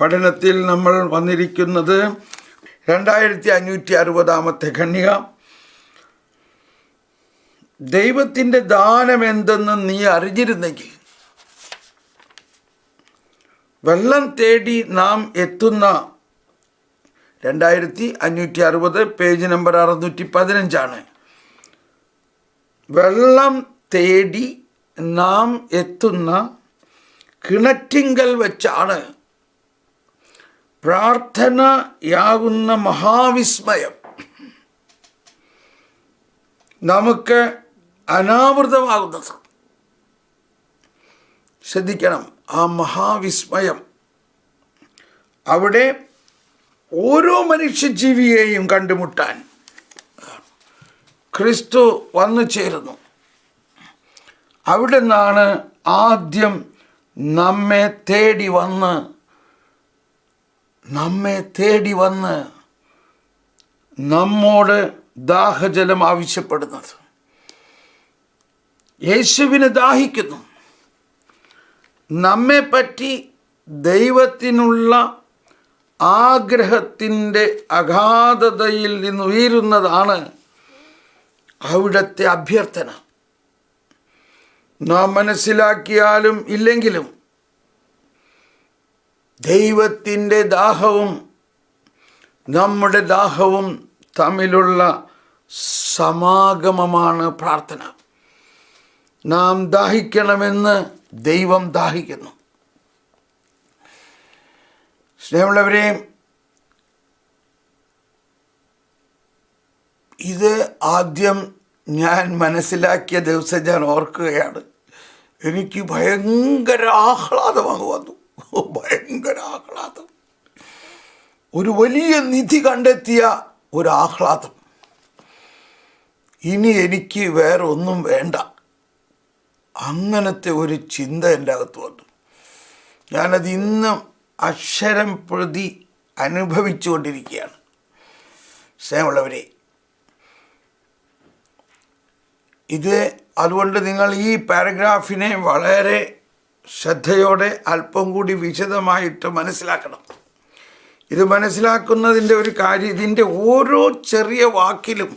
പഠനത്തിൽ നമ്മൾ വന്നിരിക്കുന്നത് രണ്ടായിരത്തി അഞ്ഞൂറ്റി അറുപതാമത്തെ ഖണ്ണിക ദൈവത്തിന്റെ ദാനം എന്തെന്ന് നീ അറിഞ്ഞിരുന്നെങ്കിൽ വെള്ളം തേടി നാം എത്തുന്ന രണ്ടായിരത്തി അഞ്ഞൂറ്റി അറുപത് പേജ് നമ്പർ അറുന്നൂറ്റി പതിനഞ്ചാണ് വെള്ളം തേടി നാം എത്തുന്ന കിണറ്റിങ്കൽ വെച്ചാണ് പ്രാർത്ഥനയാകുന്ന മഹാവിസ്മയം. നമുക്ക് അനാവൃതമാകുന്നത്. ശ്രദ്ധിക്കണം ആ മഹാവിസ്മയം. അവിടെ ഓരോ മനുഷ്യജീവിയെയും കണ്ടുമുട്ടാൻ ക്രിസ്തു വന്നു ചേരുന്നു. അവിടെ നിന്നാണ് ആദ്യം നമ്മെ തേടി വന്ന് നമ്മെ തേടി വന്ന് നമ്മോട് ദാഹജലം ആവശ്യപ്പെടുന്നത്. യേശുവിനെ ദാഹിക്കുന്നു. നമ്മെപ്പറ്റി ദൈവത്തിനുള്ള ആഗ്രഹത്തിന്റെ അഗാധതയിൽ നിന്ന് ഉയരുന്നതാണ് അവിടുത്തെ അഭ്യർത്ഥന. നാം മനസ്സിലാക്കിയാലും ഇല്ലെങ്കിലും ദൈവത്തിന്റെ ദാഹവും നമ്മുടെ ദാഹവും തമ്മിലുള്ള സമാഗമമാണ് പ്രാർത്ഥന. നാം ദാഹിക്കണമെന്ന് ദൈവം ദാഹിക്കുന്നു. സ്നേഹമുള്ളവരെ ഇത് ആദ്യം ഞാൻ മനസ്സിലാക്കിയ ദിവസം ഞാൻ ഓർക്കുകയാണ്. എനിക്ക് ഭയങ്കര ആഹ്ലാദം അങ്ങ് വന്നു. ഓ, ഭയങ്കര ആഹ്ലാദം. ഒരു വലിയ നിധി കണ്ടെത്തിയ ഒരു ആഹ്ലാദം. ഇനി എനിക്ക് വേറെ ഒന്നും വേണ്ട. അങ്ങനത്തെ ഒരു ചിന്ത എന്റെ അകത്ത് വന്നു. ഞാനത് ഇന്നും അക്ഷരം പ്രതി അനുഭവിച്ചുകൊണ്ടിരിക്കുകയാണ്. സ്നേഹമുള്ളവരെ ഇത് അതുകൊണ്ട് നിങ്ങൾ ഈ പാരഗ്രാഫിനെ വളരെ ശ്രദ്ധയോടെ അല്പം കൂടി വിശദമായിട്ട് മനസ്സിലാക്കണം. ഇത് മനസ്സിലാക്കുന്നതിന്റെ ഒരു കാര്യം ഇതിന്റെ ഓരോ ചെറിയ വാക്കിലും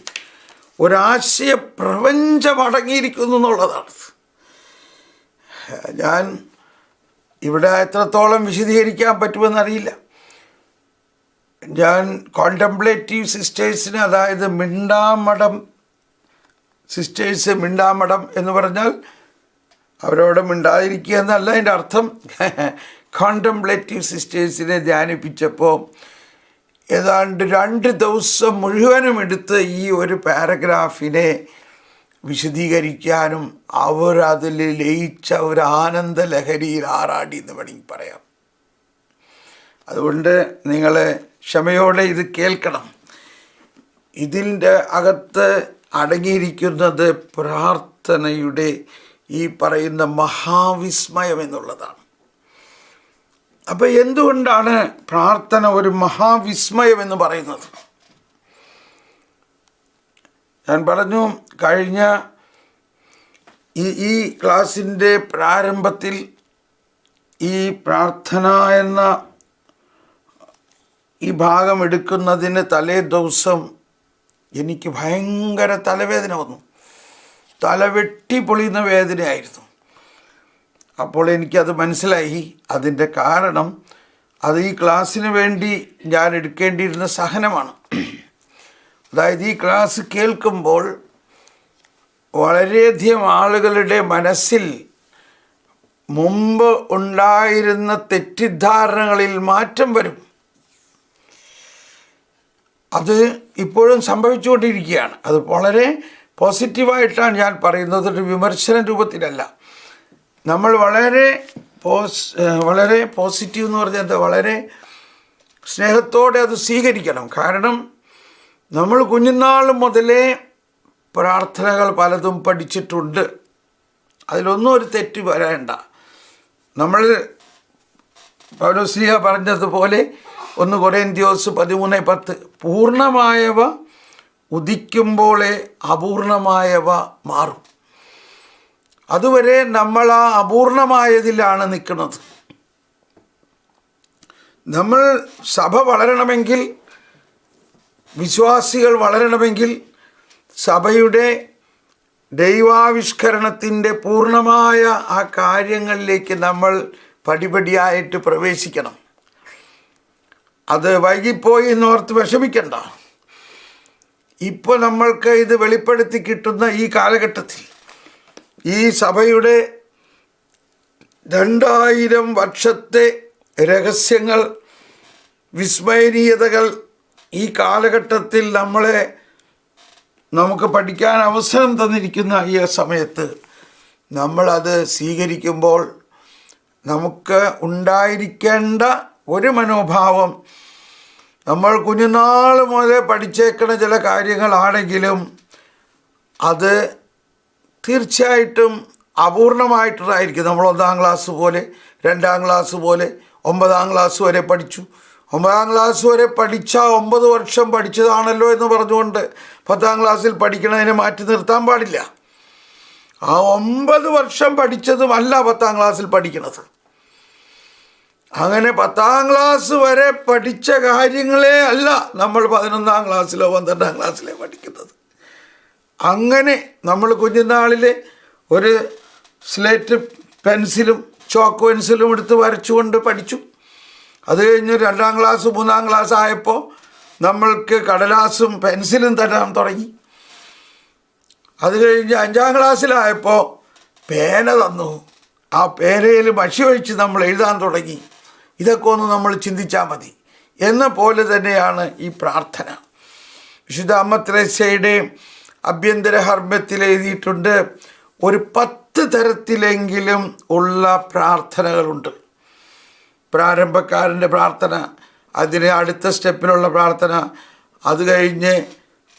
ഒരാശയ പ്രപഞ്ചം അടങ്ങിയിരിക്കുന്നു എന്നുള്ളതാണ്. ഞാൻ ഇവിടെ എത്രത്തോളം വിശദീകരിക്കാൻ പറ്റുമെന്നറിയില്ല. ഞാൻ കോണ്ടംപ്ലേറ്റീവ് സിസ്റ്റേഴ്സിന് അതായത് മിണ്ടാമടം സിസ്റ്റേഴ്സ് മിണ്ടാമടം എന്ന് പറഞ്ഞാൽ അവരോട് മിണ്ടാതിരിക്കുക എന്നല്ല അതിന്റെ അർത്ഥം. കോണ്ടംപ്ലേറ്റീവ് സിസ്റ്റേഴ്സിനെ ധ്യാനിപ്പിച്ചപ്പോൾ ഏതാണ്ട് രണ്ട് ദിവസം മുഴുവനും എടുത്ത് ഈ ഒരു പാരഗ്രാഫിനെ വിശദീകരിക്കാനും അവർ അതിൽ ലയിച്ച ഒരു ആനന്ദ ലഹരിയിൽ ആറാടി എന്ന് വേണമെങ്കിൽ പറയാം. അതുകൊണ്ട് നിങ്ങൾ ക്ഷമയോടെ ഇത് കേൾക്കണം. ഇതിന്റെ അകത്ത് അടങ്ങിയിരിക്കുന്നത് പ്രാർത്ഥനയുടെ ഈ പറയുന്ന മഹാവിസ്മയം എന്നുള്ളതാണ്. അപ്പോൾ എന്തുകൊണ്ടാണ് പ്രാർത്ഥന ഒരു മഹാവിസ്മയം എന്ന് പറയുന്നത്? ഞാൻ പറഞ്ഞു കഴിഞ്ഞ ഈ ഈ ക്ലാസിന്റെ പ്രാരംഭത്തിൽ ഈ പ്രാർത്ഥന എന്ന ഈ ഭാഗം എടുക്കുന്നതിന് തലേ ദിവസം എനിക്ക് ഭയങ്കര തലവേദന വന്നു. തല വെട്ടി പൊളിയുന്ന വേദനയായിരുന്നു. അപ്പോൾ എനിക്കത് മനസ്സിലായി. അതിന്റെ കാരണം അത് ഈ ക്ലാസ്സിന് വേണ്ടി ഞാൻ എടുക്കേണ്ടിയിരുന്ന സഹനമാണ്. അതായത് ഈ ക്ലാസ് കേൾക്കുമ്പോൾ വളരെയധികം ആളുകളുടെ മനസ്സിൽ മുമ്പ് ഉണ്ടായിരുന്ന തെറ്റിദ്ധാരണകളിൽ മാറ്റം വരും. അത് ഇപ്പോഴും സംഭവിച്ചുകൊണ്ടിരിക്കുകയാണ്. അത് വളരെ പോസിറ്റീവായിട്ടാണ് ഞാൻ പറയുന്നത് ഒരു വിമർശന രൂപത്തിലല്ല. നമ്മൾ വളരെ പോസ് വളരെ പോസിറ്റീവ് എന്ന് പറഞ്ഞാൽ എന്താ? വളരെ സ്നേഹത്തോടെ അത് സ്വീകരിക്കണം. കാരണം നമ്മൾ കുഞ്ഞുനാൾ മുതലേ പ്രാർത്ഥനകൾ പലതും പഠിച്ചിട്ടുണ്ട്. അതിലൊന്നും ഒരു തെറ്റ് വരേണ്ട. നമ്മൾ പൗലോസ്ലിഹ പറഞ്ഞതുപോലെ ഒന്ന് കുറേ ദിവസം പതിമൂന്ന് പത്ത് പൂർണമായവ ഉദിക്കുമ്പോളേ അപൂർണമായവ മാറും. അതുവരെ നമ്മൾ ആ അപൂർണമായതിലാണ് നിൽക്കുന്നത്. നമ്മൾ സഭ വളരണമെങ്കിൽ വിശ്വാസികൾ വളരണമെങ്കിൽ സഭയുടെ ദൈവാവിഷ്കരണത്തിന്റെ പൂർണമായ ആ കാര്യങ്ങളിലേക്ക് നമ്മൾ പടിപടിയായിട്ട് പ്രവേശിക്കണം. അത് വൈകിപ്പോയി എന്നോർത്ത് വിഷമിക്കണ്ട. ഇപ്പോൾ നമ്മൾക്ക് ഇത് വെളിപ്പെടുത്തി കിട്ടുന്ന ഈ കാലഘട്ടത്തിൽ ഈ സഭയുടെ രണ്ടായിരം വർഷത്തെ രഹസ്യങ്ങൾ വിസ്മയനീയതകൾ ഈ കാലഘട്ടത്തിൽ നമ്മളെ നമുക്ക് പഠിക്കാൻ അവസരം തന്നിരിക്കുന്ന ഈ സമയത്ത് നമ്മളത് സ്വീകരിക്കുമ്പോൾ നമുക്ക് ഉണ്ടായിരിക്കേണ്ട ഒരു മനോഭാവം നമ്മൾ കുഞ്ഞുനാൾ മുതൽ പഠിച്ചേക്കുന്ന ചില കാര്യങ്ങളാണെങ്കിലും അത് തീർച്ചയായിട്ടും അപൂർണമായിട്ടുള്ളതായിരിക്കും. നമ്മൾ ഒന്നാം ക്ലാസ് പോലെ രണ്ടാം ക്ലാസ് പോലെ ഒമ്പതാം ക്ലാസ് വരെ പഠിച്ചു. ഒമ്പതാം ക്ലാസ് വരെ പഠിച്ച ഒമ്പത് വർഷം പഠിച്ചതാണല്ലോ എന്ന് പറഞ്ഞുകൊണ്ട് പത്താം ക്ലാസ്സിൽ പഠിക്കണതിനെ മാറ്റി നിർത്താൻ പാടില്ല. ആ ഒമ്പത് വർഷം പഠിച്ചതുമല്ല പത്താം ക്ലാസ്സിൽ പഠിക്കണത്. അങ്ങനെ പത്താം ക്ലാസ് വരെ പഠിച്ച കാര്യങ്ങളെ അല്ല നമ്മൾ പതിനൊന്നാം ക്ലാസ്സിലോ പന്ത്രണ്ടാം ക്ലാസ്സിലോ പഠിക്കുന്നത്. അങ്ങനെ നമ്മൾ കുഞ്ഞുനാളിൽ ഒരു സ്ലേറ്റ് പെൻസിലും ചോക്ക് പെൻസിലും എടുത്ത് വരച്ചുകൊണ്ട് പഠിച്ചു. അത് കഴിഞ്ഞ് രണ്ടാം ക്ലാസ് മൂന്നാം ക്ലാസ് ആയപ്പോൾ നമ്മൾക്ക് കടലാസും പെൻസിലും തരാൻ തുടങ്ങി. അത് കഴിഞ്ഞ് അഞ്ചാം ക്ലാസ്സിലായപ്പോൾ പേന തന്നു. ആ പേനയിൽ മഷി ഒഴിച്ച് നമ്മൾ എഴുതാൻ തുടങ്ങി. ഇതൊക്കെ ഒന്ന് നമ്മൾ ചിന്തിച്ചാൽ മതി. എന്ന പോലെ തന്നെയാണ് ഈ പ്രാർത്ഥന. വിശുദ്ധ അമ്മത്രേസ്യയുടെ അഭ്യന്തര ഹർമ്മത്തിൽ എഴുതിയിട്ടുണ്ട് ഒരു പത്ത് തരത്തിലെങ്കിലും ഉള്ള പ്രാർത്ഥനകളുണ്ട്. പ്രാരംഭക്കാരന്റെ പ്രാർത്ഥന അതിന് അടുത്ത സ്റ്റെപ്പിലുള്ള പ്രാർത്ഥന അത് കഴിഞ്ഞ്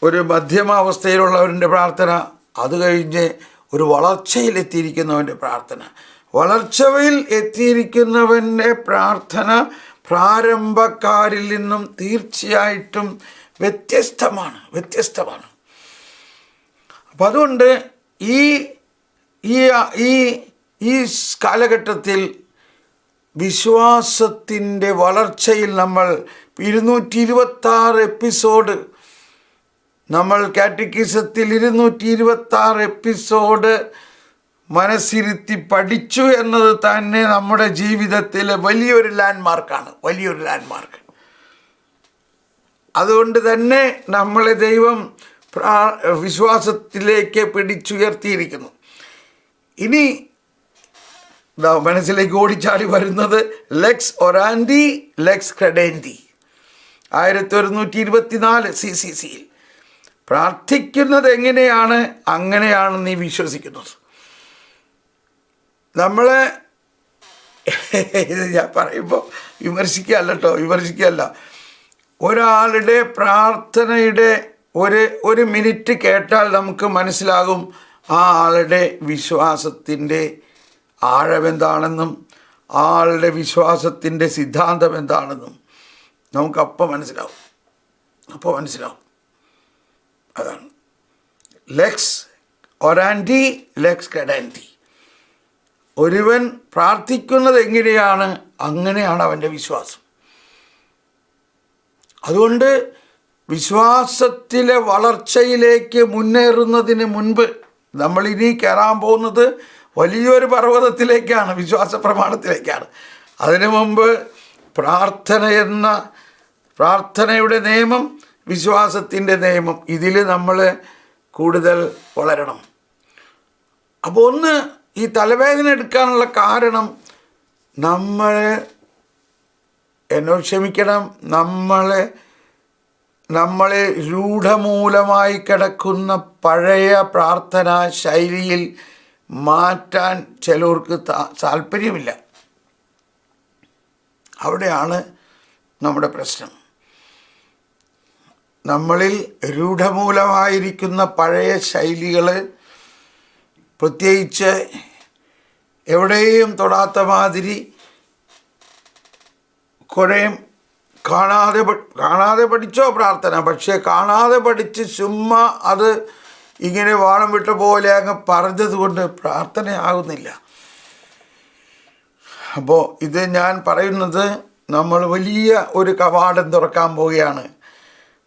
ഒരു മധ്യമാവസ്ഥയിലുള്ളവന്റെ പ്രാർത്ഥന അത് കഴിഞ്ഞ് ഒരു വളർച്ചയിലെത്തിയിരിക്കുന്നവന്റെ പ്രാർത്ഥന. വളർച്ചയിൽ എത്തിയിരിക്കുന്നവന്റെ പ്രാർത്ഥന പ്രാരംഭക്കാരിൽ നിന്നും തീർച്ചയായിട്ടും വ്യത്യസ്തമാണ് വ്യത്യസ്തമാണ്. അപ്പം അതുകൊണ്ട് ഈ ഈ ഈ കാലഘട്ടത്തിൽ വിശ്വാസത്തിന്റെ വളർച്ചയിൽ നമ്മൾ ഇരുന്നൂറ്റി ഇരുപത്താറ് എപ്പിസോഡ് നമ്മൾ കാറ്റക്കിസത്തിൽ ഇരുന്നൂറ്റി ഇരുപത്താറ് എപ്പിസോഡ് മനസ്സിരുത്തി പഠിച്ചു എന്നത് തന്നെ നമ്മുടെ ജീവിതത്തിലെ വലിയൊരു ലാൻഡ്മാർക്കാണ് വലിയൊരു ലാൻഡ്മാർക്ക് അതുകൊണ്ട് തന്നെ നമ്മളെ ദൈവം വിശ്വാസത്തിലേക്ക് പിടിച്ചുയർത്തിയിരിക്കുന്നു. ഇനി മനസ്സിലേക്ക് ഓടിച്ചാടി വരുന്നത് ലെക്സ് ഒറാൻഡി ലെക്സ് ക്രെഡേൻഡി ആയിരത്തി ഒരുന്നൂറ്റി ഇരുപത്തിനാല് സി സി സിയിൽ പ്രാർത്ഥിക്കുന്നത് എങ്ങനെയാണ്? അങ്ങനെയാണ് നീ വിശ്വസിക്കുന്നത്. നമ്മൾ ഇത് ഞാൻ പറയുമ്പോൾ വിമർശിക്കുകയല്ല കേട്ടോ വിമർശിക്കുകയല്ല. ഒരാളുടെ പ്രാർത്ഥനയുടെ ഒരു ഒരു മിനിറ്റ് കേട്ടാൽ നമുക്ക് മനസ്സിലാകും ആ ആളുടെ വിശ്വാസത്തിന്റെ ആഴമെന്താണെന്നും ആളുടെ വിശ്വാസത്തിന്റെ സിദ്ധാന്തം എന്താണെന്നും നമുക്കപ്പോൾ മനസ്സിലാവും. അപ്പോൾ മനസ്സിലാവും. അതാണ്. ലെക്സ് ഒരാന്റി ലെക്സ് കഡാന്റി ഒരുവൻ പ്രാർത്ഥിക്കുന്നത് എങ്ങനെയാണ്? അങ്ങനെയാണ് അവന്റെ വിശ്വാസം. അതുകൊണ്ട് വിശ്വാസത്തിലെ വളർച്ചയിലേക്ക് മുന്നേറുന്നതിന് മുൻപ് നമ്മൾ ഇനി കയറാൻ പോകുന്നത് വലിയൊരു പർവതത്തിലേക്കാണ് വിശ്വാസ പ്രമാണത്തിലേക്കാണ്. അതിനു മുമ്പ് പ്രാർത്ഥന എന്ന പ്രാർത്ഥനയുടെ നിയമം വിശ്വാസത്തിന്റെ നിയമം ഇതിൽ നമ്മൾ കൂടുതൽ വളരണം. അപ്പോൾ ഒന്ന് ഈ തലവേദന എടുക്കാനുള്ള കാരണം നമ്മൾ എന്നോട് ക്ഷമിക്കണം നമ്മളെ നമ്മളെ രൂഢമൂലമായി കിടക്കുന്ന പഴയ പ്രാർത്ഥനാ ശൈലിയിൽ മാറ്റാൻ ചിലർക്ക് താല്പര്യമില്ല. അവിടെയാണ് നമ്മുടെ പ്രശ്നം. നമ്മളിൽ രൂഢമൂലമായിരിക്കുന്ന പഴയ ശൈലികൾ പ്രത്യേകിച്ച് എവിടെയും തൊടാത്ത മാതിരി കുറേയും കാണാതെ കാണാതെ പഠിച്ചോ പ്രാർത്ഥന പക്ഷേ കാണാതെ പഠിച്ച് ചുമ്മാ അത് ഇങ്ങനെ വാണം വിട്ട പോലെ അങ്ങ് പറഞ്ഞത് കൊണ്ട് പ്രാർത്ഥനയാകുന്നില്ല. അപ്പോൾ ഇത് ഞാൻ പറയുന്നത് നമ്മൾ വലിയ ഒരു കവാടം തുറക്കാൻ പോവുകയാണ്.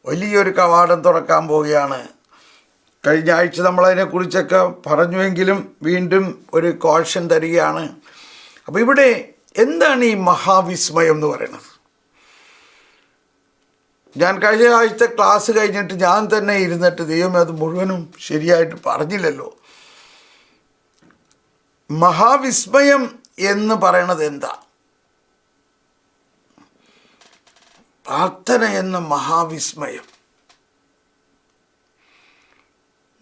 വലിയൊരു കവാടം തുറക്കാൻ പോവുകയാണ്. കഴിഞ്ഞ ആഴ്ച നമ്മളതിനെക്കുറിച്ചൊക്കെ പറഞ്ഞുവെങ്കിലും വീണ്ടും ഒരു കോഷൻ തരികയാണ്. അപ്പോൾ ഇവിടെ എന്താണ് ഈ മഹാവിസ്മയം എന്ന് പറയുന്നത്? ഞാൻ കഴിഞ്ഞ ആഴ്ച ക്ലാസ് കഴിഞ്ഞിട്ട് ഞാൻ തന്നെ ഇരുന്നിട്ട് ദൈവം അത് മുഴുവനും ശരിയായിട്ട് പറഞ്ഞില്ലല്ലോ. മഹാവിസ്മയം എന്ന് പറയണത് എന്താ? പ്രാർത്ഥന എന്ന മഹാവിസ്മയം.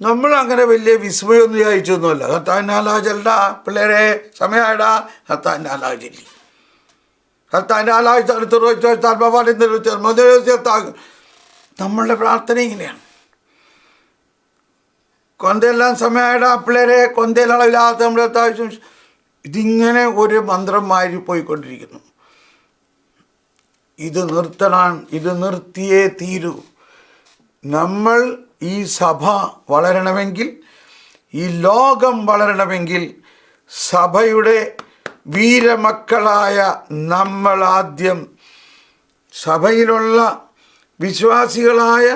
നമ്മൾ അങ്ങനെ വലിയ വിസ്മയമൊന്നും വിചാരിച്ചൊന്നുമല്ല. ഹത്താനാലാ ചെല്ലടാ പിള്ളേരെ സമയമായടാ ഹത്താനാലാജല്ലി. ചെല്ലി ഹത്താനാലാ നമ്മളുടെ പ്രാർത്ഥന ഇങ്ങനെയാണ്. കൊന്തയെല്ലാം സമയമായടാ പിള്ളേരെ കൊന്തയിലളവില്ലാത്ത നമ്മുടെ ഇതിങ്ങനെ ഒരു മന്ത്രം മാരി പോയിക്കൊണ്ടിരിക്കുന്നു. ഇത് നിർത്തണം ഇത് നിർത്തിയേ തീരൂ. നമ്മൾ ഈ സഭ വളരണമെങ്കിൽ ഈ ലോകം വളരണമെങ്കിൽ സഭയുടെ വീരമക്കളായ നമ്മൾ ആദ്യം സഭയിലുള്ള വിശ്വാസികളായ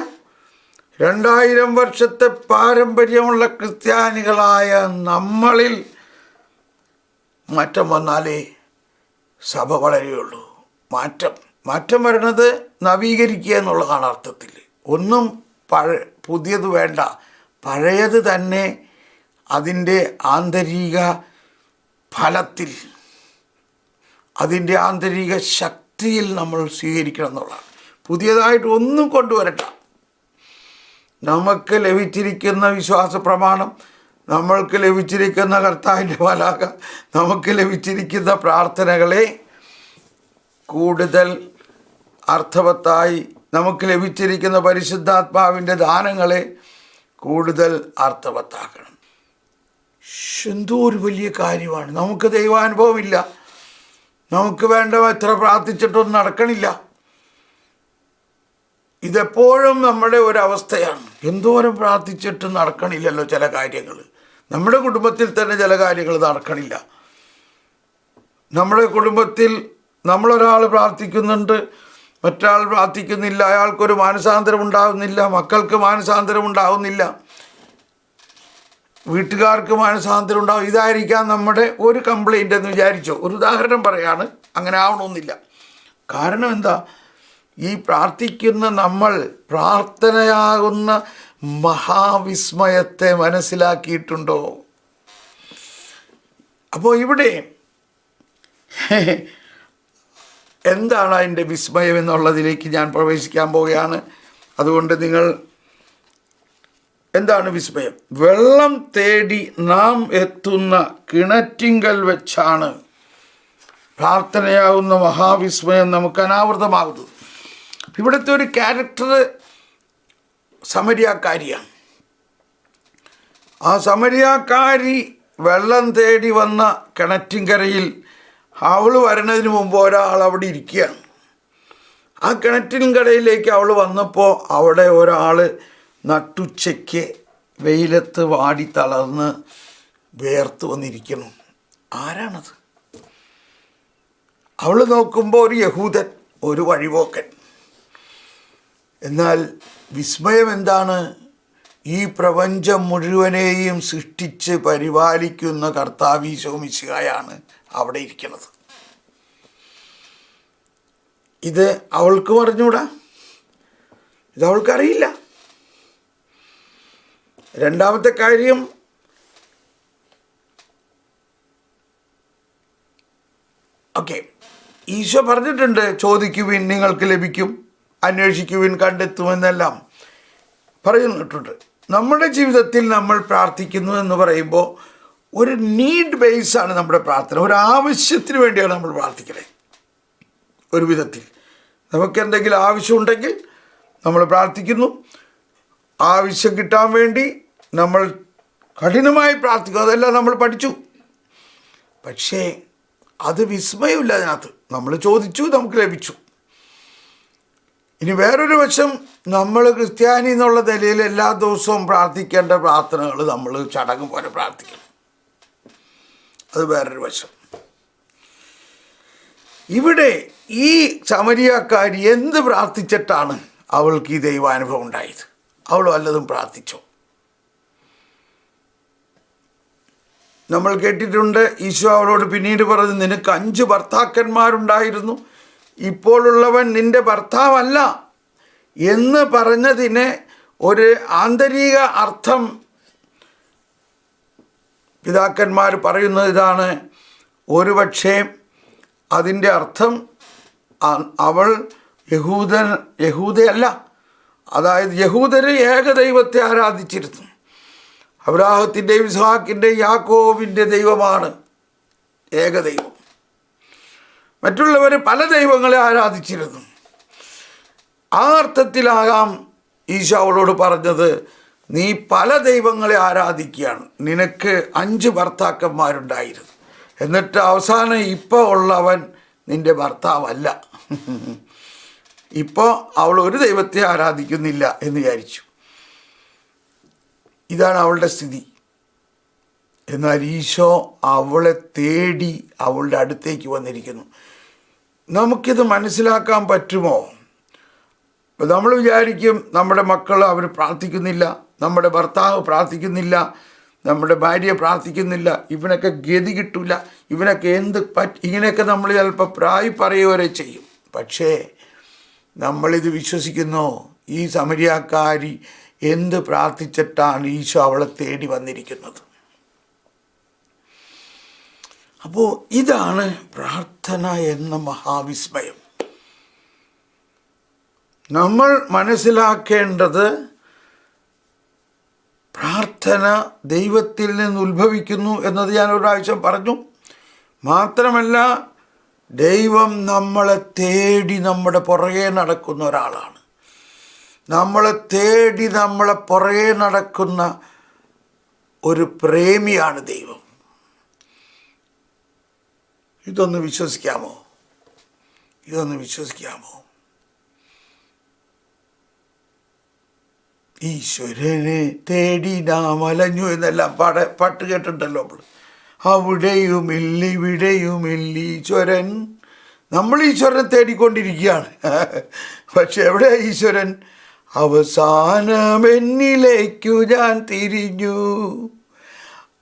രണ്ടായിരം വർഷത്തെ പാരമ്പര്യമുള്ള ക്രിസ്ത്യാനികളായ നമ്മളിൽ മാറ്റം വന്നാലേ സഭ വളരെയുള്ളൂ മാറ്റം മാറ്റം വരുന്നത് നവീകരിക്കുക എന്നുള്ളതാണ് അർത്ഥത്തിൽ. ഒന്നും പഴ പുതിയത് വേണ്ട. പഴയത് തന്നെ അതിന്റെ ആന്തരിക ഫലത്തിൽ അതിന്റെ ആന്തരിക ശക്തിയിൽ നമ്മൾ സ്വീകരിക്കണം എന്നുള്ളതാണ്. പുതിയതായിട്ട് ഒന്നും കൊണ്ടുവരട്ട നമുക്ക് ലഭിച്ചിരിക്കുന്ന വിശ്വാസ പ്രമാണം നമ്മൾക്ക് ലഭിച്ചിരിക്കുന്ന കർത്താവിന്റെ പലാക നമുക്ക് ലഭിച്ചിരിക്കുന്ന പ്രാർത്ഥനകളെ കൂടുതൽ അർത്ഥവത്തായി നമുക്ക് ലഭിച്ചിരിക്കുന്ന പരിശുദ്ധാത്മാവിന്റെ ദാനങ്ങളെ കൂടുതൽ അർത്ഥവത്താക്കണം. എന്തോ ഒരു വലിയ കാര്യമാണ്. നമുക്ക് ദൈവാനുഭവമില്ല. നമുക്ക് വേണ്ട എത്ര പ്രാർത്ഥിച്ചിട്ടൊന്നും നടക്കണില്ല. ഇതെപ്പോഴും നമ്മുടെ ഒരവസ്ഥയാണ്. എന്തോരം പ്രാർത്ഥിച്ചിട്ട് നടക്കണില്ലല്ലോ ചില കാര്യങ്ങൾ. നമ്മുടെ കുടുംബത്തിൽ തന്നെ ചില കാര്യങ്ങൾ നടക്കണില്ല. നമ്മുടെ കുടുംബത്തിൽ നമ്മളൊരാൾ പ്രാർത്ഥിക്കുന്നുണ്ട്. മറ്റൊരാൾ പ്രാർത്ഥിക്കുന്നില്ല അയാൾക്കൊരു മാനസാന്തരം ഉണ്ടാകുന്നില്ല മക്കൾക്ക് മാനസാന്തരം ഉണ്ടാകുന്നില്ല വീട്ടുകാർക്ക് മാനസാന്തരം ഉണ്ടാകും ഇതായിരിക്കാം നമ്മുടെ ഒരു കംപ്ലൈന്റ് എന്ന് വിചാരിച്ചോ. ഒരു ഉദാഹരണം പറയാണ് അങ്ങനെ ആവണമെന്നില്ല കാരണം എന്താ? ഈ പ്രാർത്ഥിക്കുന്ന നമ്മൾ പ്രാർത്ഥനയാകുന്ന മഹാവിസ്മയത്തെ മനസ്സിലാക്കിയിട്ടുണ്ടോ? അപ്പോൾ ഇവിടെ എന്താണ് അതിന്റെ വിസ്മയം എന്നുള്ളതിലേക്ക് ഞാൻ പ്രവേശിക്കാൻ പോവുകയാണ്. അതുകൊണ്ട് നിങ്ങൾ എന്താണ് വിസ്മയം? വെള്ളം തേടി നാം എത്തുന്ന കിണറ്റിങ്കൽ വെച്ചാണ് പ്രാർത്ഥനയാകുന്ന മഹാവിസ്മയം നമുക്ക് അനാവൃതമാകുന്നത്. ഇവിടുത്തെ ഒരു ക്യാരക്ടർ സമരിയാക്കാരിയാണ്. ആ സമരിയാക്കാരി വെള്ളം തേടി വന്ന കിണറ്റിൻകരയിൽ അവൾ വരുന്നതിന് മുമ്പ് ഒരാൾ അവിടെ ഇരിക്കുകയാണ്. ആ കിണറ്റിൻകരയിലേക്ക് അവൾ വന്നപ്പോൾ അവിടെ ഒരാൾ നട്ടുച്ചയ്ക്ക് വെയിലത്ത് വാടി തളർന്ന് വേർത്ത് വന്നിരിക്കണം ആരാണത്? അവൾ നോക്കുമ്പോൾ ഒരു യഹൂദൻ ഒരു വഴിപോക്കൻ. എന്നാൽ വിസ്മയം എന്താണ്? ഈ പ്രപഞ്ചം മുഴുവനെയും സൃഷ്ടിച്ച് പരിപാലിക്കുന്ന കർത്താവീശോമിശിഹായാണ് അവിടെ ഇരിക്കുന്നത്. ഇത് അവൾക്ക് പറഞ്ഞൂടാ ഇത് അവൾക്കറിയില്ല. രണ്ടാമത്തെ കാര്യം ഓക്കെ ഈശോ പറഞ്ഞിട്ടുണ്ട് ചോദിക്കുവിൻ നിങ്ങൾക്ക് ലഭിക്കും അന്വേഷിക്കുവിൻ കണ്ടെത്തുമെന്നെല്ലാം. പറയുന്നിട്ടുണ്ട്. നമ്മുടെ ജീവിതത്തിൽ നമ്മൾ പ്രാർത്ഥിക്കുന്നു എന്ന് പറയുമ്പോൾ ഒരു നീഡ് ബേസാണ് നമ്മുടെ പ്രാർത്ഥന. ഒരു ആവശ്യത്തിന് വേണ്ടിയാണ് നമ്മൾ പ്രാർത്ഥിക്കുന്നത് ഒരു വിധത്തിൽ. നമുക്ക് എന്തെങ്കിലും ആവശ്യമുണ്ടെങ്കിൽ നമ്മൾ പ്രാർത്ഥിക്കുന്നു. ആവശ്യം കിട്ടാൻ വേണ്ടി നമ്മൾ കഠിനമായി പ്രാർത്ഥിക്കും അതെല്ലാം നമ്മൾ പഠിച്ചു. പക്ഷേ അത് വിസ്മയമില്ല അതിനകത്ത്. നമ്മൾ ചോദിച്ചു നമുക്ക് ലഭിച്ചു. ഇനി വേറൊരു വശം നമ്മൾ ക്രിസ്ത്യാനി എന്നുള്ള നിലയിൽ എല്ലാ ദിവസവും പ്രാർത്ഥിക്കേണ്ട പ്രാർത്ഥനകൾ നമ്മൾ ചടങ്ങ് പോലെ പ്രാർത്ഥിക്കണം അത് വേറൊരു വശം. ഇവിടെ ഈ സമരിയാക്കാരി എന്ത് പ്രാർത്ഥിച്ചിട്ടാണ് അവൾക്ക് ഈ ദൈവാനുഭവം ഉണ്ടായത്? അവൾ വല്ലതും പ്രാർത്ഥിച്ചോ? നമ്മൾ കേട്ടിട്ടുണ്ട് ഈശോ അവളോട് പിന്നീട് പറഞ്ഞു നിനക്ക് അഞ്ച് ഭർത്താക്കന്മാരുണ്ടായിരുന്നു. ഇപ്പോഴുള്ളവൻ നിന്റെ ഭർത്താവല്ല എന്ന് പറഞ്ഞതിന് ഒരു ആന്തരിക അർത്ഥം പിതാക്കന്മാർ പറയുന്നത് ഇതാണ്. ഒരുപക്ഷെ അതിന്റെ അർത്ഥം അവൾ യഹൂദൻ യഹൂദയല്ല. അതായത് യഹൂദര് ഏകദൈവത്തെ ആരാധിച്ചിരുന്നു. അബ്രാഹത്തിന്റെയും ഇസ്ഹാക്കിന്റെയും യാക്കോവിന്റെ ദൈവമാണ് ഏകദൈവം. മറ്റുള്ളവർ പല ദൈവങ്ങളെ ആരാധിച്ചിരുന്നു. ആ അർത്ഥത്തിലാകാം ഈശോ അവളോട് പറഞ്ഞത് നീ പല ദൈവങ്ങളെ ആരാധിക്കുകയാണ്. നിനക്ക് അഞ്ച് ഭർത്താക്കന്മാരുണ്ടായിരുന്നു. എന്നിട്ട് അവസാനം ഇപ്പോൾ ഉള്ളവൻ നിന്റെ ഭർത്താവല്ല. ഇപ്പോൾ അവൾ ഒരു ദൈവത്തെ ആരാധിക്കുന്നില്ല എന്ന് വിചാരിച്ചു. ഇതാണ് അവളുടെ സ്ഥിതി. എന്നാൽ ഈശോ അവളെ തേടി അവളുടെ അടുത്തേക്ക് വന്നിരിക്കുന്നു. നമുക്കിത് മനസ്സിലാക്കാൻ പറ്റുമോ? നമ്മൾ വിചാരിക്കും നമ്മുടെ മക്കൾ അവർ പ്രാർത്ഥിക്കുന്നില്ല നമ്മുടെ ഭർത്താവ് പ്രാർത്ഥിക്കുന്നില്ല നമ്മുടെ ഭാര്യ പ്രാർത്ഥിക്കുന്നില്ല ഇവനൊക്കെ ഗതി കിട്ടില്ല ഇവനൊക്കെ എന്ത് പറ്റ് ഇങ്ങനെയൊക്കെ നമ്മൾ ചിലപ്പോൾ പ്രായി പറയുവരെ ചെയ്യും. പക്ഷേ നമ്മളിത് വിശ്വസിക്കുന്നു ഈ സമരിയാക്കാരി എന്ത് പ്രാർത്ഥിച്ചിട്ടാണ് ഈശോ അവളെ തേടി വന്നിരിക്കുന്നത്? അപ്പോൾ ഇതാണ് പ്രാർത്ഥന എന്ന മഹാവിസ്മയം. നമ്മൾ മനസ്സിലാക്കേണ്ടത് പ്രാർത്ഥന ദൈവത്തിൽ നിന്ന് ഉത്ഭവിക്കുന്നു എന്നത് ഞാൻ ഒരാഴ്ച പറഞ്ഞു. മാത്രമല്ല ദൈവം നമ്മളെ തേടി നമ്മുടെ പുറകെ നടക്കുന്ന ഒരാളാണ്. നമ്മളെ തേടി നമ്മളെ പുറകെ നടക്കുന്ന ഒരു പ്രേമിയാണ് ദൈവം. ഇതൊന്ന് വിശ്വസിക്കാമോ? ഇതൊന്ന് വിശ്വസിക്കാമോ? ഈശ്വരനെ തേടി നാം അലഞ്ഞു എന്നെല്ലാം പാട പാട്ട് കേട്ടിട്ടുണ്ടല്ലോ നമ്മൾ അവിടെയുമില്ല ഇവിടെയുമില്ല ഈശ്വരൻ. നമ്മൾ ഈശ്വരനെ തേടിക്കൊണ്ടിരിക്കുകയാണ്. പക്ഷെ എവിടെ ഈശ്വരൻ? അവസാനം എന്നിലേക്കു ഞാൻ തിരിഞ്ഞു.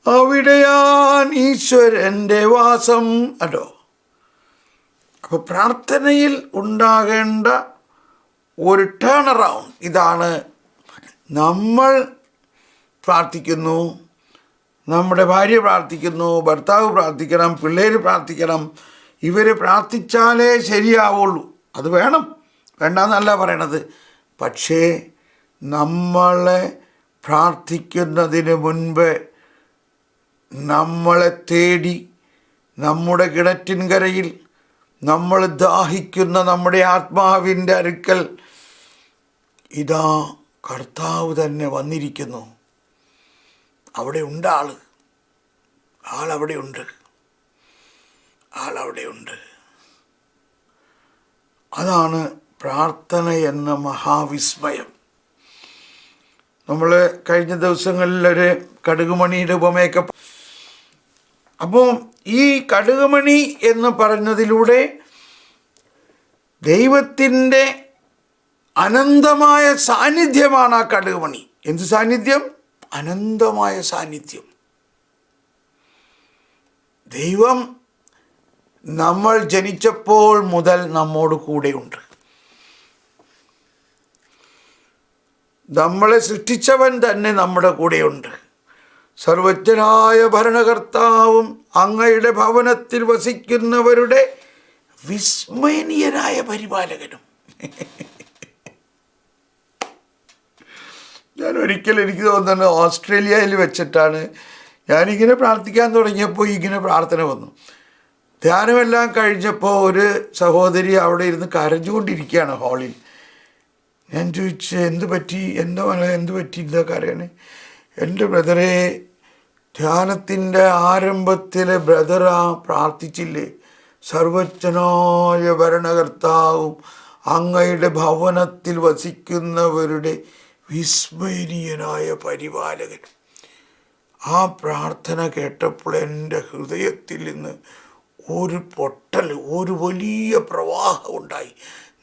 അവിടെയാൻ ഈശ്വരന്റെ വാസം അല്ലോ? അപ്പോൾ പ്രാർത്ഥനയിൽ ഉണ്ടാകേണ്ട ഒരു ടേൺ അറൗണ്ട് ഇതാണ്. നമ്മൾ പ്രാർത്ഥിക്കുന്നു നമ്മുടെ ഭാര്യ പ്രാർത്ഥിക്കുന്നു ഭർത്താവ് പ്രാർത്ഥിക്കണം പിള്ളേർ പ്രാർത്ഥിക്കണം ഇവർ പ്രാർത്ഥിച്ചാലേ ശരിയാവുള്ളൂ. അത് വേണം. വേണ്ടെന്നല്ല പറയണത്. പക്ഷേ നമ്മളെ പ്രാർത്ഥിക്കുന്നതിന് മുൻപ് നമ്മളെ തേടി നമ്മുടെ കിണറ്റിൻകരയിൽ നമ്മൾ ദാഹിക്കുന്ന നമ്മുടെ ആത്മാവിന്റെ അടുക്കൽ ഇതാ കർത്താവ് തന്നെ വന്നിരിക്കുന്നു. അവിടെ ഉണ്ട് ആൾ. ആളവിടെ ഉണ്ട്. അതാണ് പ്രാർത്ഥന എന്ന മഹാവിസ്മയം. നമ്മൾ കഴിഞ്ഞ ദിവസങ്ങളിലൊരു കടുകുമണിയുടെ ഉപമയൊക്കെ അപ്പോൾ ഈ കടുകുമണി എന്ന് പറഞ്ഞതിലൂടെ ദൈവത്തിന്റെ അനന്തമായ സാന്നിധ്യമാണ് ആ കടുകുമണി. എന്ത് സാന്നിധ്യം? അനന്തമായ സാന്നിധ്യം. ദൈവം നമ്മൾ ജനിച്ചപ്പോൾ മുതൽ നമ്മോട് കൂടെയുണ്ട്. നമ്മളെ സൃഷ്ടിച്ചവൻ തന്നെ നമ്മുടെ കൂടെയുണ്ട്. സർവജ്ഞനായ ഭരണകർത്താവും അങ്ങയുടെ ഭവനത്തിൽ വസിക്കുന്നവരുടെ വിസ്മയനീയനായ പരിപാലകനും. ഞാൻ ഒരിക്കൽ എനിക്ക് തോന്നുന്നത് ഓസ്ട്രേലിയയിൽ വെച്ചിട്ടാണ് ഞാനിങ്ങനെ പ്രാർത്ഥിക്കാൻ തുടങ്ങിയപ്പോൾ ഇങ്ങനെ പ്രാർത്ഥന വന്നു. ധ്യാനമെല്ലാം കഴിഞ്ഞപ്പോൾ ഒരു സഹോദരി അവിടെ ഇരുന്ന് കരഞ്ഞുകൊണ്ടിരിക്കുകയാണ് ഹാളിൽ. ഞാൻ ചോദിച്ചു എന്ത് പറ്റി? എന്താ എന്ത് പറ്റി? എന്താ കരയണേ? എന്റെ ബ്രദറെ ധ്യാനത്തിന്റെ ആരംഭത്തിലെ ബ്രദറാ പ്രാർത്ഥിച്ചില്ലേ? സർവജ്ഞനായ ഭരണകർത്താവും അങ്ങയുടെ ഭവനത്തിൽ വസിക്കുന്നവരുടെ വിസ്മരണീയനായ പരിപാലകൻ. ആ പ്രാർത്ഥന കേട്ടപ്പോൾ എന്റെ ഹൃദയത്തിൽ നിന്ന് ഒരു പൊട്ടൽ ഒരു വലിയ പ്രവാഹം ഉണ്ടായി.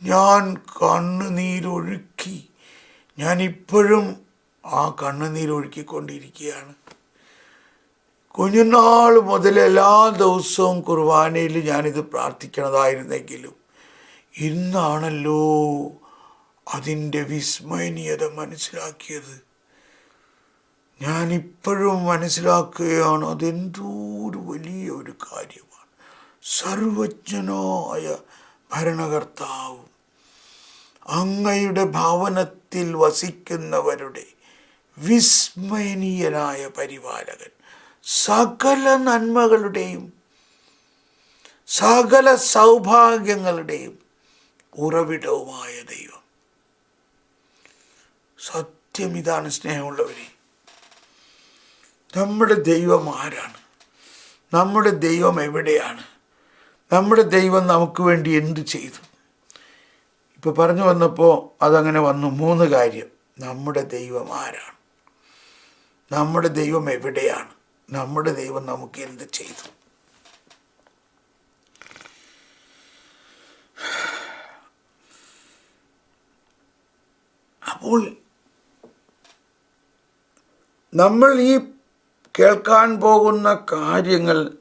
ഞാൻ കണ്ണുനീരൊഴുക്കി. ഞാൻ ഇപ്പോഴും ആ കണ്ണുനീരൊഴുക്കിക്കൊണ്ടിരിക്കുകയാണ് കുഞ്ഞുനാൾ മുതൽ എല്ലാ ദിവസവും കുർബാനയിൽ ഞാനിത് പ്രാർത്ഥിക്കണതായിരുന്നെങ്കിലും ഇന്നാണല്ലോ അതിന്റെ വിസ്മയനീയത മനസ്സിലാക്കിയത്. ഞാനിപ്പോഴും മനസ്സിലാക്കുകയാണ് അതെന്തോ ഒരു വലിയ ഒരു കാര്യമാണ്. സർവജ്ഞനായ ഭരണകർത്താവും അങ്ങയുടെ ഭാവനത്തിൽ വസിക്കുന്നവരുടെ വിസ്മയനീയനായ പരിപാലകൻ. സകല നന്മകളുടെയും സകല സൗഭാഗ്യങ്ങളുടെയും ഉറവിടവുമായ ദൈവം. സത്യം ഇതാണ് സ്നേഹമുള്ളവരെ. നമ്മുടെ ദൈവം ആരാണ്? നമ്മുടെ ദൈവം എവിടെയാണ്? നമ്മുടെ ദൈവം നമുക്ക് വേണ്ടി എന്ത് ചെയ്തു? ഇപ്പോൾ പറഞ്ഞു വന്നപ്പോൾ അതങ്ങനെ വന്നു. മൂന്ന് കാര്യം. നമ്മുടെ ദൈവം ആരാണ്? നമ്മുടെ ദൈവം എവിടെയാണ്? നമ്മുടെ ദൈവം നമുക്ക് എന്ത് ചെയ്തു? അപ്പോൾ നമ്മൾ ഈ കേൾക്കാൻ പോകുന്ന കാര്യങ്ങൾ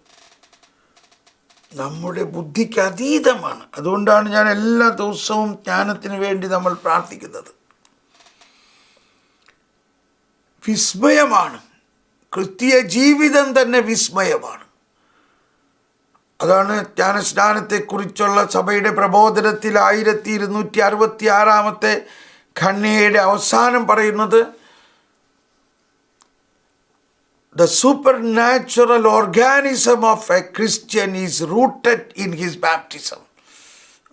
നമ്മുടെ ബുദ്ധിക്ക് അതീതമാണ്. അതുകൊണ്ടാണ് ഞാൻ എല്ലാ ദിവസവും ജ്ഞാനത്തിന് വേണ്ടി നമ്മൾ പ്രാർത്ഥിക്കുന്നത്. വിസ്മയമാണ്. ക്രിസ്തീയ ജീവിതം തന്നെ വിസ്മയമാണ്. അതാണ് ജ്ഞാനസ്നാനത്തെക്കുറിച്ചുള്ള സഭയുടെ പ്രബോധനത്തിൽ ആയിരത്തി ഇരുന്നൂറ്റി അറുപത്തി ആറാമത്തെ ഖണ്യയുടെ അവസാനം പറയുന്നത് the supernatural organism of a Christian is rooted in his baptism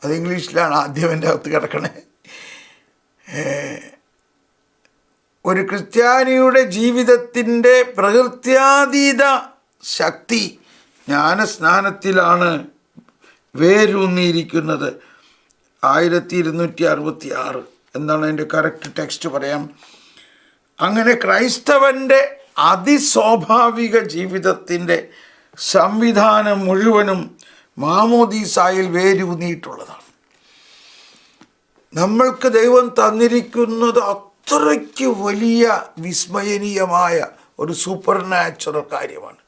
അത് ഇംഗ്ലീഷിലാണ് ആദ്യം എന്റെ അകത്ത് കിടക്കണേ. ഒരു ക്രിസ്ത്യാനിയുടെ ജീവിതത്തിന്റെ പ്രകൃത്യാതീത ശക്തി ജ്ഞാനസ്നാനത്തിലാണ് വേരൂന്നിയിരിക്കുന്നത്. ആയിരത്തി ഇരുന്നൂറ്റി അറുപത്തി ആറ് എന്താണ് അതിന്റെ കറക്റ്റ് ടെക്സ്റ്റ് പറയാം. അങ്ങനെ ക്രൈസ്തവന്റെ അതിസ്വാഭാവിക ജീവിതത്തിന്റെ സംവിധാനം മുഴുവനും മാമോദീസായിൽ വേരൂന്നിയിട്ടുള്ളതാണ്. നമ്മൾക്ക് ദൈവം തന്നിരിക്കുന്നത് അത്രയ്ക്ക് വലിയ വിസ്മയനീയമായ ഒരു സൂപ്പർ നാച്ചുറൽ കാര്യമാണ്.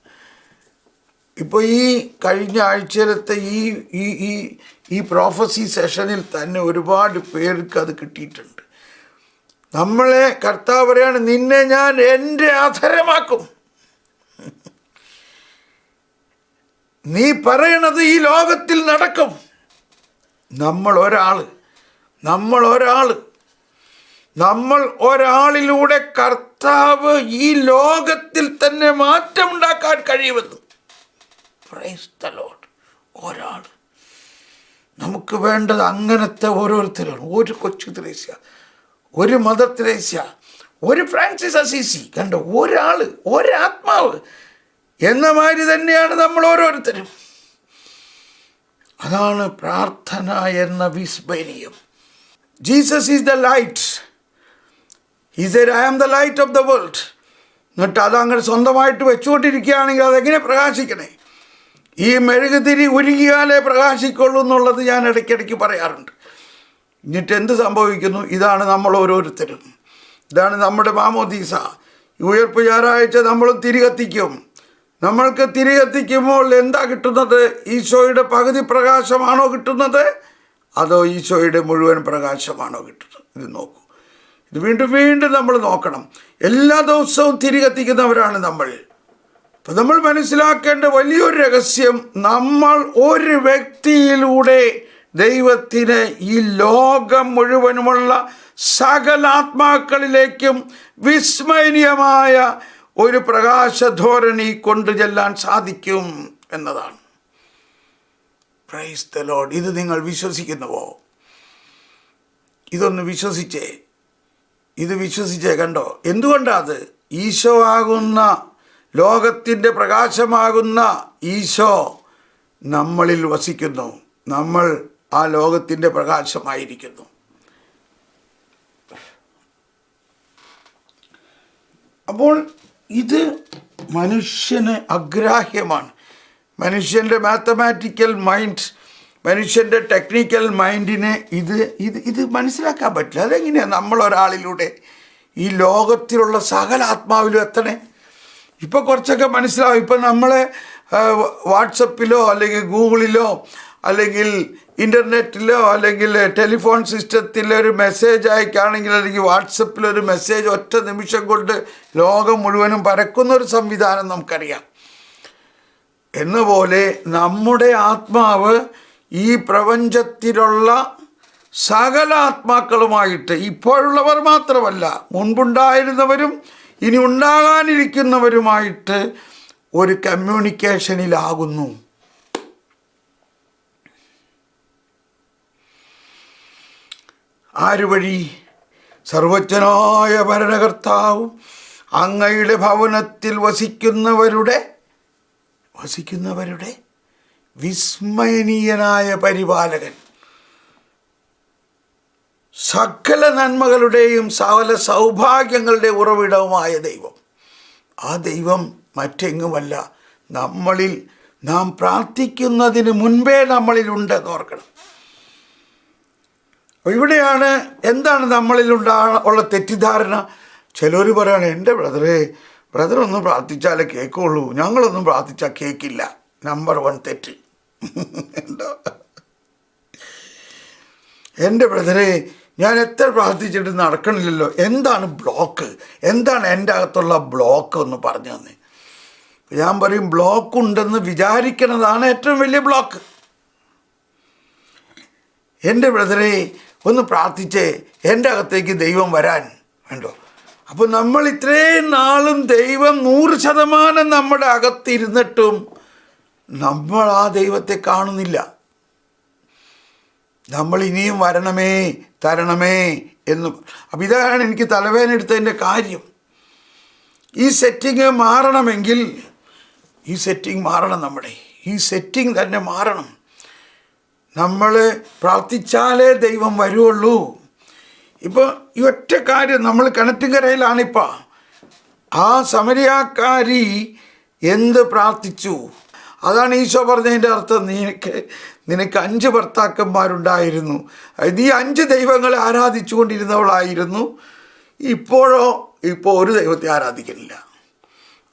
ഇപ്പോൾ ഈ കഴിഞ്ഞ ആഴ്ചയിലത്തെ ഈ ഈ ഈ ഈ പ്രോഫസി സെഷനിൽ തന്നെ ഒരുപാട് പേർക്ക് അത് കിട്ടിയിട്ടുണ്ട്. നമ്മളെ കർത്താവ് പറയാണ് നിന്നെ ഞാൻ എന്റെ ആധാരമാക്കും. നീ പറയണത് ഈ ലോകത്തിൽ നടക്കും. നമ്മൾ ഒരാൾ നമ്മൾ ഒരാൾ നമ്മൾ ഒരാളിലൂടെ കർത്താവ് ഈ ലോകത്തിൽ തന്നെ മാറ്റമുണ്ടാക്കാൻ കഴിയുമെന്ന്. പ്രൈസ് ഒരാൾ. നമുക്ക് വേണ്ടത് അങ്ങനത്തെ ഓരോരുത്തരാണ്. ഒരു കൊച്ചു ത്രേസ്യ ഒരു മദർ ത്രേസ്യ ഒരു ഫ്രാൻസിസ് അസീസി. കണ്ട? ഒരാൾ ഒരാത്മാവ്. എന്ന മാതിരി തന്നെയാണ് നമ്മൾ ഓരോരുത്തരും. അതാണ് പ്രാർത്ഥന എന്ന വിസ്മരീയം Jesus is the light is I am the light of the world എന്നിട്ട് അത് അങ്ങനെ സ്വന്തമായിട്ട് വെച്ചുകൊണ്ടിരിക്കുകയാണെങ്കിൽ അതെങ്ങനെ പ്രകാശിക്കണേ? ഈ മെഴുകുതിരി ഉരുകിയാലേ പ്രകാശിക്കുള്ളൂ എന്നുള്ളത് ഞാൻ ഇടയ്ക്കിടയ്ക്ക് പറയാറുണ്ട്. എന്നിട്ട് എന്ത് സംഭവിക്കുന്നു? ഇതാണ് നമ്മൾ ഓരോരുത്തരും. ഇതാണ് നമ്മുടെ മാമോദീസ. ഈ ഉയർപ്പ് ഞായറാഴ്ച നമ്മൾ തിരികത്തിക്കും. നമ്മൾക്ക് തിരികത്തിക്കുമ്പോൾ എന്താ കിട്ടുന്നത്? ഈശോയുടെ പകുതി പ്രകാശമാണോ കിട്ടുന്നത്? അതോ ഈശോയുടെ മുഴുവൻ പ്രകാശമാണോ കിട്ടുന്നത്? ഇത് നോക്കൂ. ഇത് വീണ്ടും വീണ്ടും നമ്മൾ നോക്കണം. എല്ലാ ദിവസവും തിരികത്തിക്കുന്നവരാണ് നമ്മൾ. അപ്പം നമ്മൾ മനസ്സിലാക്കേണ്ട വലിയൊരു രഹസ്യം നമ്മൾ ഒരു വ്യക്തിയിലൂടെ ദൈവത്തിന് ഈ ലോകം മുഴുവനുമുള്ള സകലാത്മാക്കളിലേക്കും വിസ്മരണീയമായ ഒരു പ്രകാശധോരണി കൊണ്ടു ചെല്ലാൻ സാധിക്കും എന്നതാണ്. പ്രൈസ് ദ ലോഡ് ഇത് നിങ്ങൾ വിശ്വസിക്കുന്നുവോ? ഇതൊന്ന് വിശ്വസിച്ചേ. ഇത് വിശ്വസിച്ചേ കണ്ടോ? എന്തുകൊണ്ടാ അത് ഈശോ ആകുന്ന ലോകത്തിന്റെ പ്രകാശമാകുന്ന ഈശോ നമ്മളിൽ വസിക്കുന്നു. നമ്മൾ ആ ലോകത്തിന്റെ പ്രകാശമായിരിക്കുന്നു. അപ്പോൾ ഇത് മനുഷ്യന് അഗ്രാഹ്യമാണ്. മനുഷ്യന്റെ മാത്തമാറ്റിക്കൽ മൈൻഡ് മനുഷ്യന്റെ ടെക്നിക്കൽ മൈൻഡിനെ ഇത് ഇത് ഇത് മനസ്സിലാക്കാൻ പറ്റില്ല. അതെങ്ങനെയാണ് നമ്മളൊരാളിലൂടെ ഈ ലോകത്തിലുള്ള സകല ആത്മാവിലും എത്തണേ? ഇപ്പോൾ കുറച്ചൊക്കെ മനസ്സിലാവും. ഇപ്പം നമ്മളെ വാട്സപ്പിലോ അല്ലെങ്കിൽ ഗൂഗിളിലോ അല്ലെങ്കിൽ ഇന്റർനെറ്റിലോ അല്ലെങ്കിൽ ടെലിഫോൺ സിസ്റ്റത്തിൽ ഒരു മെസ്സേജ് അയക്കുകയാണെങ്കിൽ അല്ലെങ്കിൽ വാട്സപ്പിലൊരു മെസ്സേജ് ഒറ്റ നിമിഷം കൊണ്ട് ലോകം മുഴുവനും പരക്കുന്ന ഒരു സംവിധാനം നമുക്കറിയാം. എന്നപോലെ നമ്മുടെ ആത്മാവ് ഈ പ്രപഞ്ചത്തിലുള്ള സകല ആത്മാക്കളുമായിട്ട് ഇപ്പോഴുള്ളവർ മാത്രമല്ല മുൻപുണ്ടായിരുന്നവരും ഇനി ഉണ്ടാകാനിരിക്കുന്നവരുമായിട്ട് ഒരു കമ്മ്യൂണിക്കേഷനിലാകുന്നു. ആരുവഴി സർവജ്ഞനായ ഭരണകർത്താവും അങ്ങയുടെ ഭവനത്തിൽ വസിക്കുന്നവരുടെ വസിക്കുന്നവരുടെ വിസ്മയനീയനായ പരിപാലകൻ. സകല നന്മകളുടെയും സകല സൗഭാഗ്യങ്ങളുടെ ഉറവിടവുമായ ദൈവം. ആ ദൈവം മറ്റെങ്ങുമല്ല. നമ്മളിൽ നാം പ്രാർത്ഥിക്കുന്നതിന് മുൻപേ നമ്മളിലുണ്ട് ഓർക്കണം. ഇവിടെയാണ് എന്താണ് നമ്മളിൽ ഉള്ള തെറ്റിദ്ധാരണ? ചിലർ പറയുകയാണ് എന്റെ ബ്രദറെ ബ്രദറൊന്നും പ്രാർത്ഥിച്ചാലേ കേൾക്കുള്ളൂ. ഞങ്ങളൊന്നും പ്രാർത്ഥിച്ചാൽ കേൾക്കില്ല. നമ്പർ വൺ തെറ്റ്. എന്റെ ബ്രദറെ ഞാൻ എത്ര പ്രാർത്ഥിച്ചിട്ട് നടക്കണില്ലല്ലോ. എന്താണ് ബ്ലോക്ക്? എന്താണ് എന്റെ അകത്തുള്ള ബ്ലോക്ക് എന്ന് പറഞ്ഞു തന്നെ. ഞാൻ പറയും ബ്ലോക്ക് ഉണ്ടെന്ന് വിചാരിക്കുന്നതാണ് ഏറ്റവും വലിയ ബ്ലോക്ക്. എന്റെ ബ്രദറെ ഒന്ന് പ്രാർത്ഥിച്ച് എന്റെ അകത്തേക്ക് ദൈവം വരാൻ. വേണ്ടോ അപ്പോൾ നമ്മൾ ഇത്രയും നാളും ദൈവം നൂറ് ശതമാനം നമ്മുടെ അകത്തിരുന്നിട്ടും നമ്മൾ ആ ദൈവത്തെ കാണുന്നില്ല. നമ്മൾ ഇനിയും വരണമേ തരണമേ എന്ന്. അപ്പം ഇതാണ് എനിക്ക് തലവേദന എടുത്തതിന്റെ കാര്യം. ഈ സെറ്റിങ് മാറണമെങ്കിൽ ഈ സെറ്റിങ് മാറണം നമ്മുടെ ഈ സെറ്റിങ് തന്നെ മാറണം. നമ്മൾ പ്രാർത്ഥിച്ചാലേ ദൈവം വരുള്ളൂ ഇപ്പോൾ ഈ ഒറ്റ കാര്യം നമ്മൾ കിണറ്റുകരയിലാണിപ്പോൾ ആ സമരിയാക്കാരി എന്ത് പ്രാർത്ഥിച്ചു? അതാണ് ഈശോ പറഞ്ഞതിന്റെ അർത്ഥം. നിനക്ക് നിനക്ക് അഞ്ച് ഭർത്താക്കന്മാരുണ്ടായിരുന്നു. നീ അഞ്ച് ദൈവങ്ങളെ ആരാധിച്ചു കൊണ്ടിരുന്നവളായിരുന്നു ഇപ്പോഴോ ഇപ്പോൾ ഒരു ദൈവത്തെ ആരാധിക്കുന്നില്ല.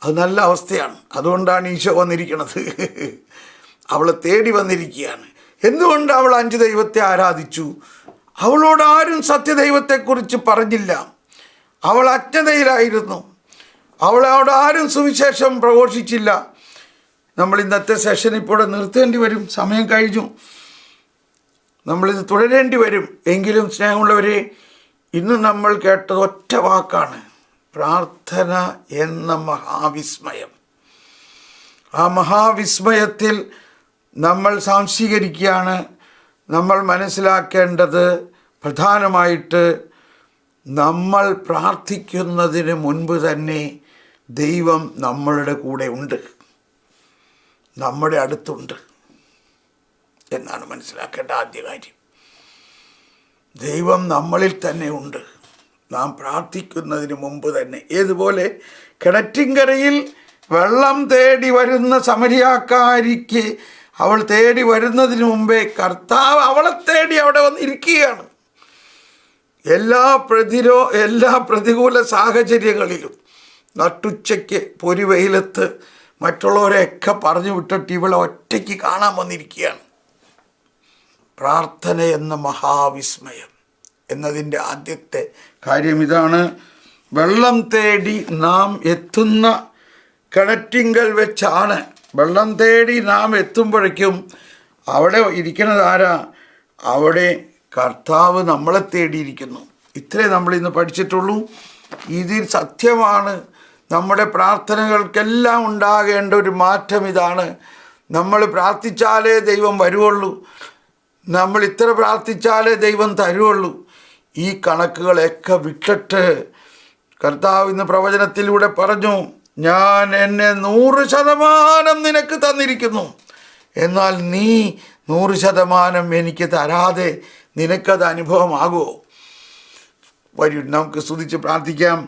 അത് നല്ല അവസ്ഥയാണ്. അതുകൊണ്ടാണ് ഈശോ വന്നിരിക്കുന്നത് അവളെ തേടി വന്നിരിക്കുകയാണ്. എന്തുകൊണ്ട് അവൾ അഞ്ച് ദൈവത്തെ ആരാധിച്ചു? അവളോട് ആരും സത്യദൈവത്തെക്കുറിച്ച് പറഞ്ഞില്ല. അവൾ അജ്ഞതയിലായിരുന്നു. അവളോട് ആരും സുവിശേഷം പ്രഘോഷിച്ചില്ല. നമ്മൾ ഇന്നത്തെ സെഷൻ ഇപ്പോൾ നിർത്തേണ്ടി വരും. സമയം കഴിഞ്ഞു. നമ്മളിത് തുടരേണ്ടി വരും. എങ്കിലും സ്നേഹമുള്ളവരെ ഇന്ന് നമ്മൾ കേട്ടത് ഒറ്റ വാക്കാണ്. പ്രാർത്ഥന എന്ന മഹാവിസ്മയം. ആ മഹാവിസ്മയത്തിൽ നമ്മൾ സാംശീകരിക്കുകയാണ്. നമ്മൾ മനസ്സിലാക്കേണ്ടത് പ്രധാനമായിട്ട് നമ്മൾ പ്രാർത്ഥിക്കുന്നതിന് മുൻപ് തന്നെ ദൈവം നമ്മളുടെ കൂടെ ഉണ്ട്. നമ്മുടെ അടുത്തുണ്ട് എന്നാണ് മനസ്സിലാക്കേണ്ട ആദ്യ കാര്യം. ദൈവം നമ്മളിൽ തന്നെ ഉണ്ട്. നാം പ്രാർത്ഥിക്കുന്നതിന് മുമ്പ് തന്നെ. ഏതുപോലെ? കിണറ്റിങ്കരയിൽ വെള്ളം തേടി വരുന്ന സമരിയാക്കാരിക്ക് അവൾ തേടി വരുന്നതിന് മുമ്പേ കർത്താവ് അവളെ തേടി അവിടെ വന്നിരിക്കുകയാണ്. എല്ലാ പ്രതിരോ എല്ലാ പ്രതികൂല സാഹചര്യങ്ങളിലും നട്ടുച്ചയ്ക്ക് പൊരിവെയിലത്ത് മറ്റുള്ളവരെയൊക്കെ പറഞ്ഞു വിട്ടിട്ട് ഇവളെ ഒറ്റയ്ക്ക് കാണാൻ വന്നിരിക്കുകയാണ്. പ്രാർത്ഥന എന്ന മഹാവിസ്മയം എന്നതിന്റെ ആദ്യത്തെ കാര്യം ഇതാണ്. വെള്ളം തേടി നാം എത്തുന്ന കിണറ്റിങ്കൽ വെച്ചാണ്. വെള്ളം തേടി നാം എത്തുമ്പോഴേക്കും അവിടെ ഇരിക്കുന്നത് ആരാ? അവിടെ കർത്താവ് നമ്മളെ തേടിയിരിക്കുന്നു. ഇത്രേ നമ്മൾ ഇന്ന് പഠിച്ചിട്ടുള്ളൂ. ഇതിൽ സത്യമാണ്. നമ്മുടെ പ്രാർത്ഥനകൾക്കെല്ലാം ഉണ്ടാകേണ്ട ഒരു മാറ്റം ഇതാണ്. നമ്മൾ പ്രാർത്ഥിച്ചാലേ ദൈവം വരുവുള്ളൂ. നമ്മൾ ഇത്ര പ്രാർത്ഥിച്ചാലേ ദൈവം തരുവുള്ളൂ. ഈ കണക്കുകളൊക്കെ വിട്ടിട്ട് കർത്താവ് ഇന്ന് പ്രവചനത്തിലൂടെ പറഞ്ഞു ഞാൻ എന്നെ നൂറ് ശതമാനം നിനക്ക് തന്നിരിക്കുന്നു. എന്നാൽ നീ നൂറ് ശതമാനം എനിക്ക് തരാതെ നിനക്കത് അനുഭവമാകുമോ? വരൂ നമുക്ക് സ്തുതിച്ച് പ്രാർത്ഥിക്കാം.